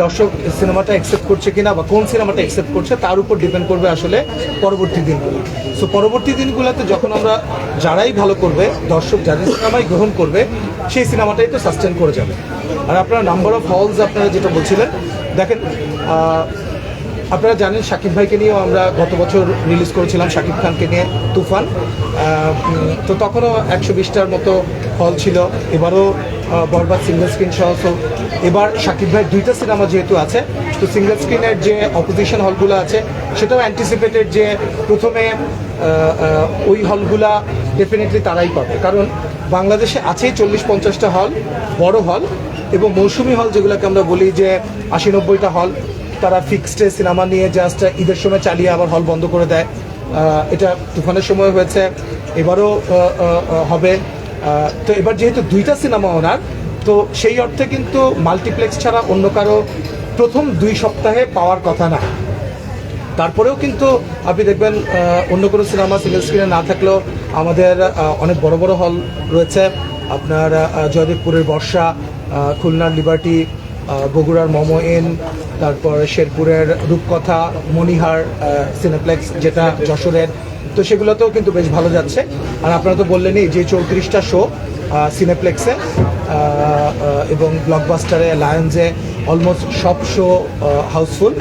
দর্শক সিনেমাটা অ্যাকসেপ্ট করছে কিনা বা কোন সিনেমাটা অ্যাকসেপ্ট করছে, তার উপর ডিপেন্ড করবে আসলে পরবর্তী দিনগুলো। সো পরবর্তী দিনগুলোতে যখন আমরা যারাই ভালো করবে, দর্শক যাদের সিনেমাই গ্রহণ করবে, সেই সিনেমাটাই তো সাস্টেন করে যাবে। আর আপনার নাম্বার অফ হলস আপনারা যেটা বলছিলেন, দেখেন আপনারা জানেন শাকিব ভাইকে নিয়েও আমরা গত বছর রিলিজ করেছিলাম শাকিব খানকে নিয়ে তুফান। তো তখনও একশো বিশটার মতো হল ছিল। এবারও বরবাদ সিঙ্গেল স্ক্রিন সহ, so এবার শাকিব ভাইয়ের দুইটা সিনেমা যেহেতু আছে, তো সিঙ্গেল স্ক্রিনের যে অপোজিশন হলগুলো আছে, সেটাও অ্যান্টিসিপেটেড যে প্রথমে ওই হলগুলা ডেফিনেটলি তারাই পাবে। কারণ বাংলাদেশে আছেই চল্লিশ পঞ্চাশটা হল, বড় হল, এবং মৌসুমি হল যেগুলোকে আমরা বলি যে আশি নব্বইটা হল তারা ফিক্সডে সিনেমা নিয়ে জাস্ট ঈদের সময় চালিয়ে আবার হল বন্ধ করে দেয়। এটা তুফানের সময় হয়েছে। এবারও হবে। তো এবার যেহেতু দুইটা সিনেমা ওনার, তো সেই অর্থে কিন্তু মাল্টিপ্লেক্স ছাড়া অন্য কারও প্রথম দুই সপ্তাহে পাওয়ার কথা না। তারপরেও কিন্তু আপনি দেখবেন অন্য কোনো সিনেমা সিঙ্গেল স্ক্রিনে না থাকলেও আমাদের অনেক বড় বড় হল রয়েছে। আপনার জয়দেবপুরের বর্ষা খুলনার লিবার্টি বগুড়ার মোমো ইন তারপর শেরপুরের রূপকথা মণিহার আহ, সিনেপ্লেক্স যেটা যশোরের। তো সেগুলোতেও কিন্তু বেশ ভালো যাচ্ছে। আর আপনারা তো বললেনই যে চৌত্রিশটা শো সিনেপ্লেক্সে এবং ব্লকবাস্টারে লায়ন্সে অলমোস্ট সব শো হাউসফুল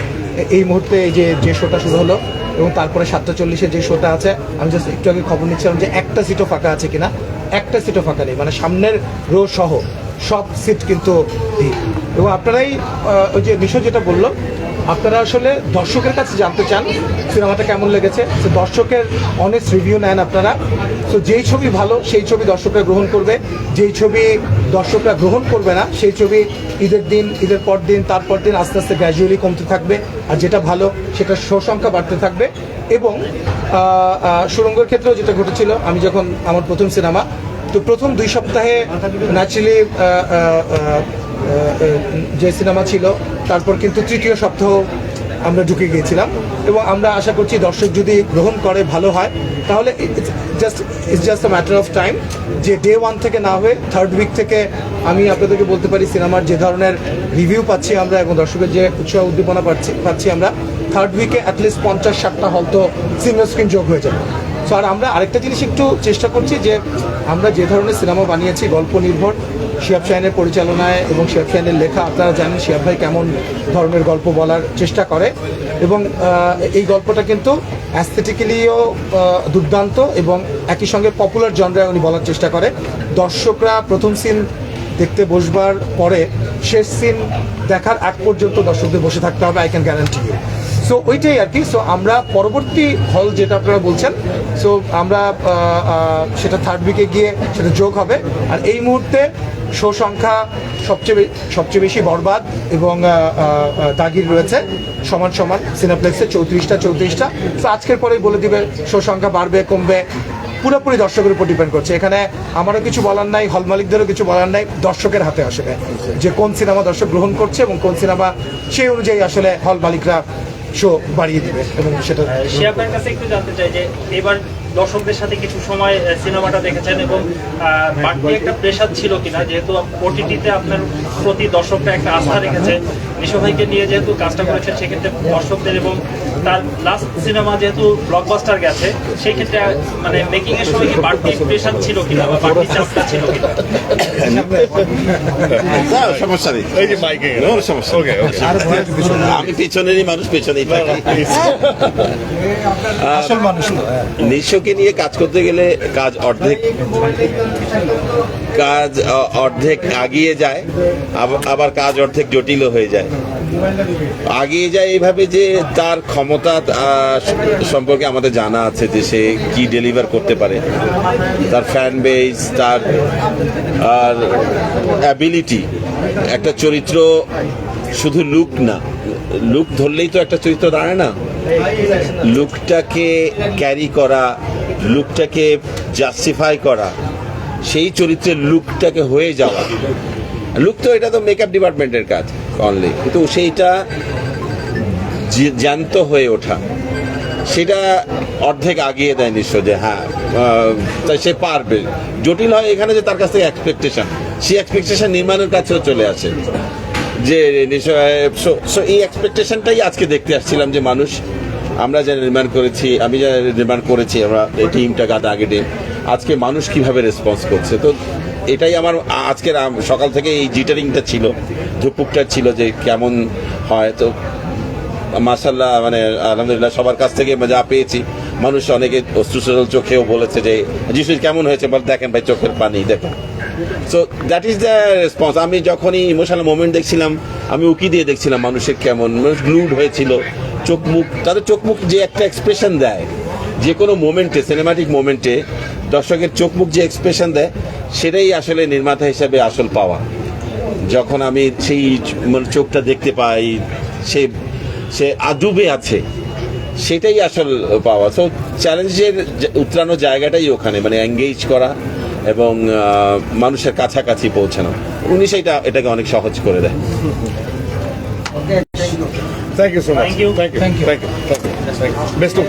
এই মুহূর্তে এই যে যে শোটা শুরু হলো এবং তারপরে সাতটা চল্লিশে যে শোটা আছে আমি জাস্ট একটু আগে খবর নিচ্ছিলাম যে একটা সিটও ফাঁকা আছে কিনা। একটা সিটও ফাঁকা নেই মানে সামনের রো সহ। সব সিট কিন্তু ভিড়। এবং আপনারাই ওই যে মিশো যেটা বলল, আপনারা আসলে দর্শকের কাছে জানতে চান সিনেমাটা কেমন লেগেছে। তো দর্শকের অনেস্ট রিভিউ নেন আপনারা। তো যেই ছবি ভালো, সেই ছবি দর্শকরা গ্রহণ করবে। যেই ছবি দর্শকরা গ্রহণ করবে না, সেই ছবি ঈদের দিন, ঈদের পর দিন, তারপর দিন আস্তে আস্তে গ্র্যাজুয়ালি কমতে থাকবে। আর যেটা ভালো সেটা শো সংখ্যা বাড়তে থাকবে। এবং সুরঙ্গের ক্ষেত্রেও যেটা ঘটেছিল, আমি যখন আমার প্রথম সিনেমা তো প্রথম দুই সপ্তাহে ন্যাচারালি যে সিনেমা ছিল, তারপর কিন্তু তৃতীয় সপ্তাহ আমরা ঢুকে গিয়েছিলাম। এবং আমরা আশা করছি দর্শক যদি গ্রহণ করে, ভালো হয়, তাহলে just it's just a matter of time যে ডে ওয়ান থেকে না হয়ে থার্ড উইক থেকে আমি আপনাদেরকে বলতে পারি সিনেমার যে ধরনের রিভিউ পাচ্ছি আমরা এবং দর্শকের যে উৎসাহ উদ্দীপনা পাচ্ছি পাচ্ছি আমরা থার্ড উইকে অ্যাটলিস্ট পঞ্চাশ ষাটটা হল তো সিঙ্গল স্ক্রিন যোগ হয়ে যাবে। সো আর আমরা আরেকটা জিনিস একটু চেষ্টা করছি যে আমরা যে ধরনের সিনেমা বানিয়েছি, গল্প নির্ভর, শিয়াব শাহিনের পরিচালনায় এবং শিয়াব শাহিনের লেখা, আপনারা জানেন শিয়াব ভাই কেমন ধরনের গল্প বলার চেষ্টা করে এবং এই গল্পটা কিন্তু অ্যাস্থেটিক্যালিও দুর্দান্ত এবং একই সঙ্গে পপুলার জনরায় উনি বলার চেষ্টা করে। দর্শকরা প্রথম সিন দেখতে বসবার পরে শেষ সিন দেখার আগ পর্যন্ত দর্শকদের বসে থাকতে হবে I can guarantee you so ওইটাই আর কি। সো আমরা পরবর্তী হল যেটা আপনারা বলছেন সো আমরা সেটা থার্ড উইকে গিয়ে সেটা যোগ হবে। আর এই মুহূর্তে শো সংখ্যা সবচেয়ে সবচেয়ে বেশি বরবাদ এবং দাগির রয়েছে। সমান সমান সিনেপ্লেক্সে চৌত্রিশটা চৌত্রিশটা। তো আজকের পরেই বলে দিবে শো সংখ্যা বাড়বে, কমবে। পুরোপুরি দর্শকের উপর ডিপেন্ড করছে। এখানে আমারও কিছু বলার নাই হল মালিকদেরও কিছু বলার নাই, দর্শকের হাতে আসলে যে কোন সিনেমা দর্শক গ্রহণ করছে এবং কোন সিনেমা সেই অনুযায়ী আসলে হল মালিকরা শো বাড়িয়ে দিবে এবং সেটা সে আপনার কাছে একটু জানতে চাই যে এবার দর্শকদের সাথে কিছু সময় সিনেমাটা দেখেছেন এবং বাড়তি একটা প্রেশার ছিল কিনা? যেহেতু ওটিটিতে আপনার প্রতি দর্শকরা একটা আস্থা রেখেছে। নিশো ভাইকে নিয়ে যেহেতু কাজটা করেছেন সেক্ষেত্রে দর্শকদের এবং তার লাস্ট সিনেমা যেহেতু ব্লকবাস্টার গেছে সেই ক্ষেত্রে মানে মেকিং এর সময় কি বাড়তি প্রেশার ছিল কিনা বা বাড়তি চাপটা ছিল কিনা? সমস্যা নেই। এই যে মাইকে সমস্যা ওকে আমি পেছনেরই মানুষ পেছনেই থাকি। আসল মানুষ হ্যাঁ। নিঃস্বকে নিয়ে কাজ করতে গেলে কাজ অর্ধেক। কাজ অর্ধেক আগিয়ে যায়, আব- আবার কাজ অর্ধেক জটিলও হয়ে যায়। আগিয়ে যায় এইভাবে যে তার ক্ষমতা সম্পর্কে আমাদের জানা আছে যে সে কি ডেলিভার করতে পারে। তার ফ্যান বেস তার, আর অ্যাবিলিটি একটা চরিত্র শুধু লুক না। লুক ধরলেই তো একটা চরিত্র দাঁড়ায় না। লুকটাকে ক্যারি করা লুকটাকে জাস্টিফাই করা সেই চরিত্রের লুকটাকে হয়ে যাওয়া। লুক তো এটা তো মেকআপ ডিপার্টমেন্টের কাজ অনলি কিন্তু সেইটা জ্যান্ত হয়ে ওঠা। সেটা অর্ধেক আগিয়ে দেয় নিশ্চয় যে হ্যাঁ তাই সে পারবে। জটিল হয় এখানে যে তার কাছ থেকে এক্সপেকটেশন সেই এক্সপেকটেশন নির্মাণের কাছেও চলে আসে। যে নিশ্চয়- so এই এক্সপেকটেশনটাই আজকে দেখতে আসছিলাম যে মানুষ আমরা যা নির্মাণ করেছি, আমি যা নির্মাণ করেছি, আমরা এই টিমটা গাদা আগে টিম আজকে মানুষ কীভাবে রেসপন্স করছে? তো এটাই আমার আজকের সকাল থেকে এই জিটারিংটা ছিল ঝুপুকটা ছিল যে কেমন হয়। তো মাসাল্লাহ মানে আলহামদুলিল্লাহ সবার কাছ থেকে যা পেয়েছি, মানুষ অনেকে অশ্রুসরল চোখেও বলেছে যে যিশু কেমন হয়েছে? বল, দেখেন ভাই, চোখের পানি দেখেন so that is the response আমি যখনই ইমোশনাল মোমেন্ট দেখছিলাম, আমি উকি দিয়ে দেখছিলাম মানুষের কেমন, মানুষ গ্লুড হয়েছিল। চোখ মুখ তাদের চোখ মুখ যে একটা এক্সপ্রেশন দেয়, যে কোনো মোমেন্টে সিনেমাটিক মোমেন্টে দর্শকের চোখ মুখ যে এক্সপ্রেশন দেয়, সেটাই আসলে নির্মাতা হিসাবে আসল পাওয়া। যখন আমি সেই মানে চোখটা দেখতে পাই, সে সে আদুবে আছে, সেটাই আসল পাওয়া। সো চ্যালেঞ্জের উত্তরানো জায়গাটাই ওখানে মানে এঙ্গেজ করা এবং মানুষের কাছাকাছি পৌঁছানো। উনি সেইটা এটাকে অনেক সহজ করে দেয়। Thank you so much. Thank you. Thank you. Thank you. Thank you. Best of